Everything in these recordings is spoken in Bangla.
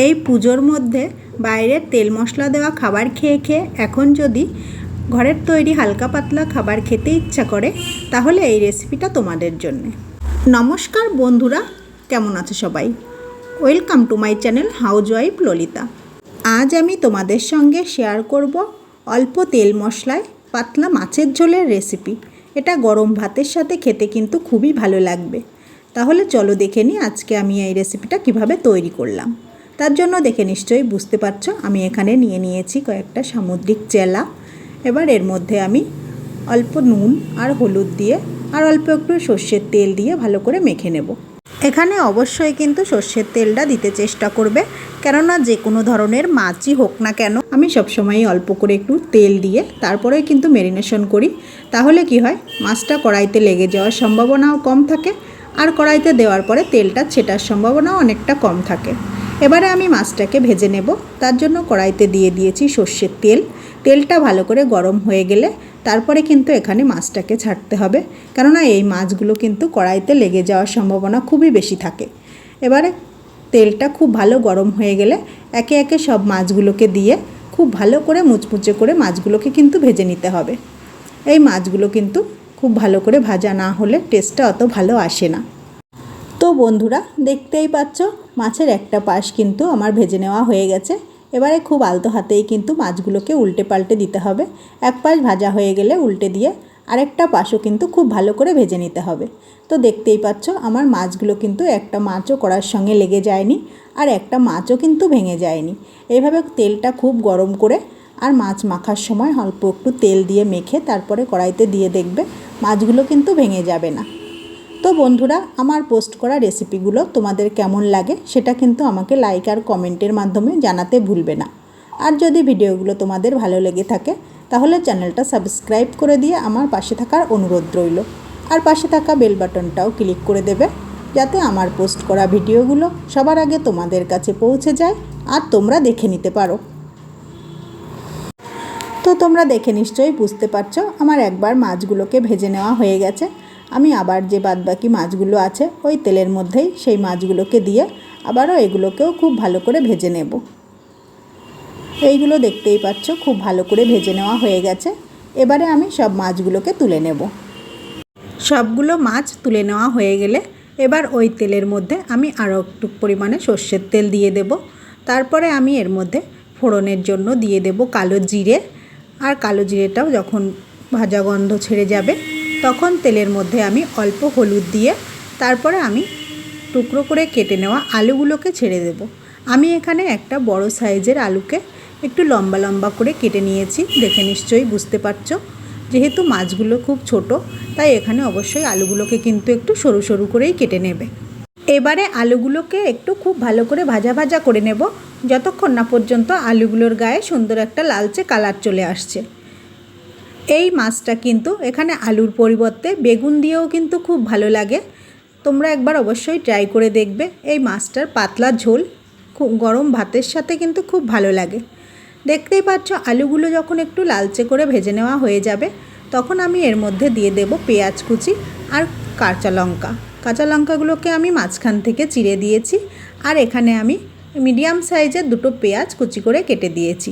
এই পুজোর মধ্যে বাইরের তেল মশলা দেওয়া খাবার খেয়ে খেয়ে এখন যদি ঘরের তৈরি হালকা পাতলা খাবার খেতে ইচ্ছা করে, তাহলে এই রেসিপিটা তোমাদের জন্য। নমস্কার বন্ধুরা, কেমন আছে সবাই? Welcome to my channel housewife Lalita আজ আমি তোমাদের সঙ্গে শেয়ার করব অল্প তেল মশলায় পাতলা মাছের ঝোলের রেসিপি এটা গরম ভাতের সাথে খেতে কিন্তু খুবই ভালো লাগবে। তাহলে চলো দেখে নিই আজকে আমি এই রেসিপিটা কীভাবে তৈরি করলাম। তার জন্য দেখে নিশ্চয়ই বুঝতে পারছ, আমি এখানে নিয়ে নিয়েছি কয়েকটা সামুদ্রিক চেলা। এবার এর মধ্যে আমি অল্প নুন আর হলুদ দিয়ে আর অল্প একটু সর্ষের তেল দিয়ে ভালো করে মেখে নেব। এখানে অবশ্যই কিন্তু সর্ষের তেলটা দিতে চেষ্টা করবে, কেননা যে কোনো ধরনের মাছই হোক না কেন, আমি সবসময়ই অল্প করে একটু তেল দিয়ে তারপরে কিন্তু ম্যারিনেশন করি। তাহলে কি হয়, মাছটা কড়াইতে লেগে যাওয়ার সম্ভাবনাও কম থাকে, আর কড়াইতে দেওয়ার পরে তেলটা ছেটার সম্ভাবনাও অনেকটা কম থাকে। এবারে আমি মাছটাকে ভেজে নেব। তার জন্য কড়াইতে দিয়ে দিয়েছি সর্ষের তেল। তেলটা ভালো করে গরম হয়ে গেলে তারপরে কিন্তু এখানে মাছটাকে ছাড়তে হবে। কেননা এই মাছগুলো কিন্তু কড়াইতে লেগে যাওয়ার সম্ভাবনা খুবই বেশি থাকে। এবারে তেলটা খুব ভালো গরম হয়ে গেলে একে একে সব মাছগুলোকে দিয়ে খুব ভালো করে মুচমুচে করে মাছগুলোকে কিন্তু ভেজে নিতে হবে। এই মাছগুলো কিন্তু খুব ভালো করে ভাজা না হলে টেস্টটা অত ভালো আসে না। বন্ধুরা, দেখতেই পাচ্ছ, মাছের একটা পাশ কিন্তু আমার ভেজে নেওয়া হয়ে গেছে। এবারে খুব আলতো হাতেই কিন্তু মাছগুলোকে উল্টে পাল্টে দিতে হবে। এক পাশ ভাজা হয়ে গেলে উল্টে দিয়ে আরেকটা পাশও কিন্তু খুব ভালো করে ভেজে নিতে হবে। তো দেখতেই পাচ্ছ, আমার মাছগুলো কিন্তু একটা মাছও করার সঙ্গে লেগে যায়নি আর একটা মাছও কিন্তু ভেঙে যায়নি। এইভাবে তেলটা খুব গরম করে আর মাছ মাখার সময় অল্প একটু তেল দিয়ে মেখে তারপরে কড়াইতে দিয়ে দেখবে মাছগুলো কিন্তু ভেঙে যাবে না। তো বন্ধুরা, আমার পোস্ট করা রেসিপিগুলো তোমাদের কেমন লাগে সেটা কিন্তু আমাকে লাইক আর কমেন্টের মাধ্যমে জানাতে ভুলবে না। আর যদি ভিডিওগুলো তোমাদের ভালো লেগে থাকে, তাহলে চ্যানেলটা সাবস্ক্রাইব করে দিয়ে আমার পাশে থাকার অনুরোধ রইল। আর পাশে থাকা বেল বাটনটাও ক্লিক করে দেবে, যাতে আমার পোস্ট করা ভিডিওগুলো সবার আগে তোমাদের কাছে পৌঁছে যায় আর তোমরা দেখে নিতে পারো। তো তোমরা দেখে নিশ্চয়ই বুঝতে পারছ, আমার একবার মাছগুলোকে ভেজে নেওয়া হয়ে গেছে। আমি আবার যে বাদবাকি মাছগুলো আছে, ওই তেলের মধ্যেই সেই মাছগুলোকে দিয়ে আবারও এগুলোকেও খুব ভালো করে ভেজে নেব। এইগুলো দেখতেই পাচ্ছ, খুব ভালো করে ভেজে নেওয়া হয়ে গেছে। এবারে আমি সব মাছগুলোকে তুলে নেব। সবগুলো মাছ তুলে নেওয়া হয়ে গেলে এবার ওই তেলের মধ্যে আমি আরও একটু পরিমাণে সর্ষের তেল দিয়ে দেব। তারপরে আমি এর মধ্যে ফোড়নের জন্য দিয়ে দেব কালো জিরে। আর কালো জিরেটাও যখন ভাজা গন্ধ ছেড়ে যাবে তখন তেলের মধ্যে আমি অল্প হলুদ দিয়ে তারপরে আমি টুকরো করে কেটে নেওয়া আলুগুলোকে ছেড়ে দেব। আমি এখানে একটা বড় সাইজের আলুকে একটু লম্বা লম্বা করে কেটে নিয়েছি, দেখে নিশ্চয়ই বুঝতে পারছ। যেহেতু মাছগুলো খুব ছোট, তাই এখানে অবশ্যই আলুগুলোকে কিন্তু একটু সরু সরু করেই কেটে নেবে। এবারে আলুগুলোকে একটু খুব ভালো করে ভাজা ভাজা করে নেব, যতক্ষণ না পর্যন্ত আলুগুলোর গায়ে সুন্দর একটা লালচে কালার চলে আসছে। এই মাছটা কিন্তু এখানে আলুর পরিবর্তে বেগুন দিয়েও কিন্তু খুব ভালো লাগে। তোমরা একবার অবশ্যই ট্রাই করে দেখবে। এই মাছটার পাতলা ঝোল খুব গরম ভাতের সাথে কিন্তু খুব ভালো লাগে। দেখতেই পাচ্ছ আলুগুলো যখন একটু লালচে করে ভেজে নেওয়া হয়ে যাবে, তখন আমি এর মধ্যে দিয়ে দেব পেঁয়াজ কুচি আর কাঁচা লঙ্কা। কাঁচা লঙ্কাগুলোকে আমি মাঝখান থেকে চিড়ে দিয়েছি আর এখানে আমি মিডিয়াম সাইজের দুটো পেঁয়াজ কুচি করে কেটে দিয়েছি।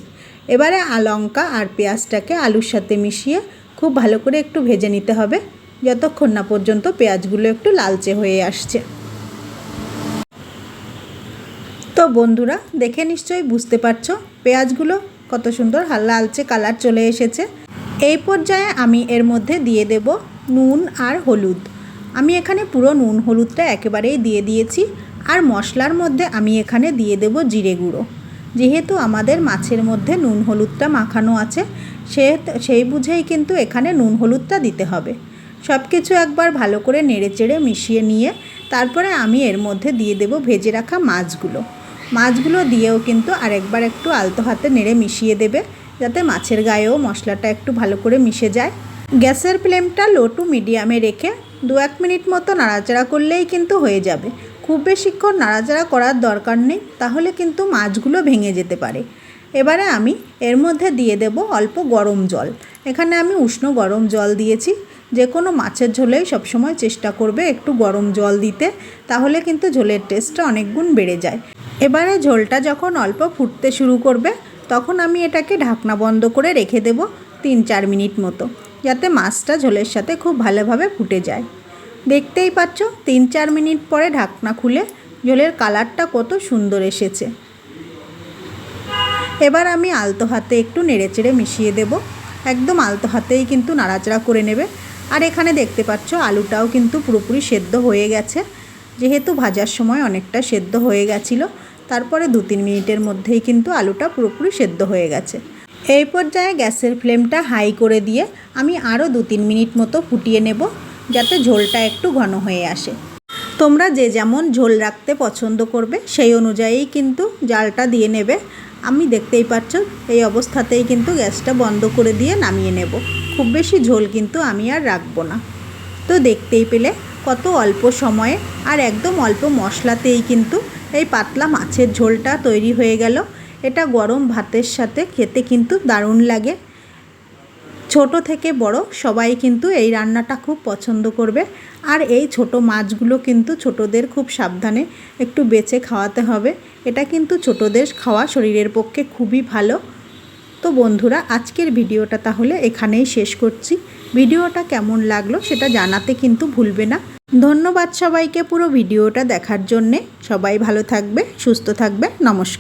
এবারে লঙ্কা আর পেঁয়াজটাকে আলুর সাথে মিশিয়ে খুব ভালো করে একটু ভেজে নিতে হবে। যতক্ষণ না পর্যন্ত পেঁয়াজগুলো একটু লালচে হয়ে আসছে। তো বন্ধুরা, দেখে নিশ্চয়ই বুঝতে পারছ পেঁয়াজগুলো কত সুন্দর লালচে কালার চলে এসেছে। এই পর্যায়ে আমি এর মধ্যে দিয়ে দেব নুন আর হলুদ। আমি এখানে পুরো নুন হলুদটা একেবারেই দিয়ে দিয়েছি। আর মশলার মধ্যে আমি এখানে দিয়ে দেব জিরে গুঁড়ো। যেহেতু আমাদের মাছের মধ্যে নুন হলুদটা মাখানো আছে, সে সেই বুঝেই কিন্তু এখানে নুন হলুদটা দিতে হবে। সব কিছু একবার ভালো করে নেড়ে চেড়ে মিশিয়ে নিয়ে তারপরে আমি এর মধ্যে দিয়ে দেব ভেজে রাখা মাছগুলো। মাছগুলো দিয়েও কিন্তু আরেকবার একটু আলতো হাতে নেড়ে মিশিয়ে দেবে, যাতে মাছের গায়েও মশলাটা একটু ভালো করে মিশে যায়। গ্যাসের ফ্লেমটা লো টু মিডিয়ামে রেখে দু এক মিনিট মতো নাড়াচাড়া করলেই কিন্তু হয়ে যাবে। খুব বেশিক্ষণ নাড়াচাড়া করার দরকার নেই, তাহলে কিন্তু মাছগুলো ভেঙে যেতে পারে। এবারে আমি এর মধ্যে দিয়ে দেব অল্প গরম জল। এখানে আমি উষ্ণ গরম জল দিয়েছি। যে কোনো মাছের ঝোলেই সবসময় চেষ্টা করবে একটু গরম জল দিতে, তাহলে কিন্তু ঝোলের টেস্টটা অনেক গুণ বেড়ে যায়। এবারে ঝোলটা যখন অল্প ফুটতে শুরু করবে, তখন আমি এটাকে ঢাকনা বন্ধ করে রেখে দেব তিন চার মিনিট মতো, যাতে মাছটা ঝোলের সাথে খুব ভালোভাবে ফুটে যায়। দেখতেই পাচ্ছ তিন চার মিনিট পরে ঢাকনা খুলে ঝোলের কালারটা কত সুন্দর এসেছে। এবার আমি আলতো হাতে একটু নেড়েচেড়ে মিশিয়ে দেব। একদম আলতো হাতেই কিন্তু নাড়াচাড়া করে নেবে। আর এখানে দেখতে পাচ্ছ, আলুটাও কিন্তু পুরোপুরি সেদ্ধ হয়ে গেছে। যেহেতু ভাজার সময় অনেকটা সেদ্ধ হয়ে গেছিল, তারপরে দু তিন মিনিটের মধ্যেই কিন্তু আলুটা পুরোপুরি সেদ্ধ হয়ে গেছে। এই পর্যায়ে গ্যাসের ফ্লেমটা হাই করে দিয়ে আমি আরও দু তিন মিনিট মতো ফুটিয়ে নেব। যাতে ঝোলটা একটু ঘন হয়ে আসে। তোমরা যে যেমন ঝোল রাখতে পছন্দ করবে, সেই অনুযায়ী কিন্তু জালটা দিয়ে নেবে। আমি দেখতেই পাচ্ছ, এই অবস্থাতেই কিন্তু গ্যাসটা বন্ধ করে দিয়ে নামিয়ে নেব। খুব বেশি ঝোল কিন্তু আমি আর রাখব না। তো দেখতেই পেলে, কত অল্প সময়ে আর একদম অল্প মশলাতেই কিন্তু এই পাতলা মাছের ঝোলটা তৈরি হয়ে গেল। এটা গরম ভাতের সাথে খেতে কিন্তু দারুণ লাগে। ছোট থেকে বড় সবাই কিন্তু এই রান্নাটা খুব পছন্দ করবে। আর এই ছোট মাছগুলো কিন্তু ছোটদের খুব সাবধানে একটু বেছে খাওয়াতে হবে। এটা কিন্তু ছোটদের খাওয়া শরীরের পক্ষে খুবই ভালো। তো বন্ধুরা, আজকের ভিডিওটা তাহলে এখানেই শেষ করছি। ভিডিওটা কেমন লাগল সেটা জানাতে কিন্তু ভুলবে না। ধন্যবাদ সবাইকে পুরো ভিডিওটা দেখার জন্যে। সবাই ভালো থাকবে, সুস্থ থাকবে। নমস্কার।